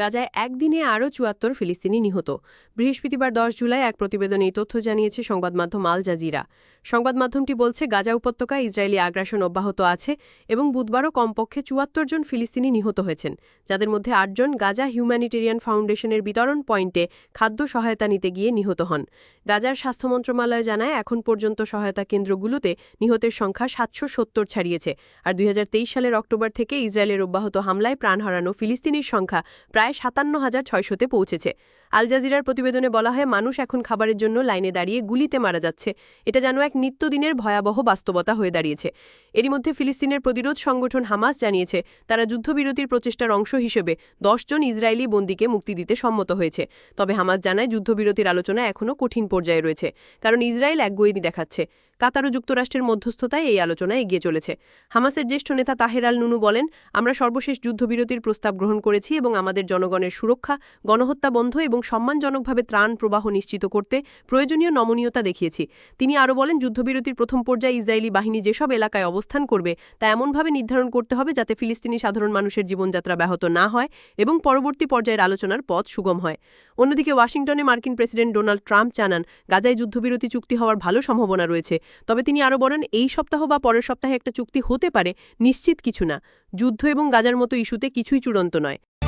গাজায় একদিনে আরও চুয়াত্তর ফিলিস্তিনি নিহত। বৃহস্পতিবার দশ জুলাই এক প্রতিবেদনে এই তথ্য জানিয়েছে সংবাদ মাধ্যম আল জাজিরা। সংবাদ মাধ্যমটি বলছে, গাজা উপত্যকায় ইসরায়েলি আগ্রাসন অব্যাহত আছে এবং বুধবারও কমপক্ষে চুয়াত্তর জন ফিলিস্তিনি নিহত হয়েছেন, যাদের মধ্যে আটজন গাজা হিউম্যানিটেরিয়ান ফাউন্ডেশনের বিতরণ পয়েন্টে খাদ্য সহায়তা নিতে গিয়ে নিহত হন। গাজার স্বাস্থ্য মন্ত্রণালয় জানায়, এখন পর্যন্ত সহায়তা কেন্দ্রগুলোতে নিহতের সংখ্যা সাতশো সত্তর ছাড়িয়েছে, আর দুই হাজার তেইশ সালের অক্টোবর থেকে ইসরায়েলের অব্যাহত হামলায় প্রাণ হারানো ফিলিস্তিনির সংখ্যা প্রায় সাতান্ন হাজার ছয়শোতে পৌঁছেছে। আল জাজিরার প্রতিবেদনে বলা হয়, মানুষ এখন খাবারের জন্য লাইনে দাঁড়িয়ে গুলিতে মারা যাচ্ছে। এটা যেন এক নিত্যদিনের ভয়াবহ বাস্তবতা হয়ে দাঁড়িয়েছে। এরই মধ্যে ফিলিস্তিনের প্রতিরোধ সংগঠন হামাস জানিয়েছে, তারা যুদ্ধবিরতির প্রচেষ্টার অংশ হিসেবে দশজন ইসরায়েলি বন্দীকে মুক্তি দিতে সম্মত হয়েছে। তবে হামাস জানায়, যুদ্ধবিরতির আলোচনা এখনও কঠিন পর্যায়ে রয়েছে, কারণ ইসরায়েল একগোয়েনি দেখাচ্ছে। কাতার ও যুক্তরাষ্ট্রের মধ্যস্থতায় এই আলোচনা এগিয়ে চলেছে। হামাসের জ্যেষ্ঠ নেতা তাহের আল নুনু বলেন, আমরা সর্বশেষ যুদ্ধবিরতির প্রস্তাব গ্রহণ করেছি এবং আমাদের জনগণের সুরক্ষা, গণহত্যা বন্ধ এবং সম্মানজনকভাবে ত্রাণ প্রবাহ নিশ্চিত করতে প্রয়োজনীয় নমনীয়তা দেখিয়েছি। তিনি আরও বলেন, যুদ্ধবিরতির প্রথম পর্যায়ে ইসরায়েলি বাহিনী যেসব এলাকায় অবস্থান করবে, তা এমনভাবে নির্ধারণ করতে হবে যাতে ফিলিস্তিনি সাধারণ মানুষের জীবনযাত্রা ব্যাহত না হয় এবং পরবর্তী পর্যায়ের আলোচনার পথ সুগম হয়। অন্যদিকে ওয়াশিংটনে মার্কিন প্রেসিডেন্ট ডোনাল্ড ট্রাম্প জানান, গাজায় যুদ্ধবিরতি চুক্তি হওয়ার ভালো সম্ভাবনা রয়েছে। তবে তিনি আরও বলেন, এই সপ্তাহ বা পরের সপ্তাহে একটা চুক্তি হতে পারে, নিশ্চিত কিছু না। যুদ্ধ এবং গাজার মতো ইস্যুতে কিছুই চূড়ান্ত নয়।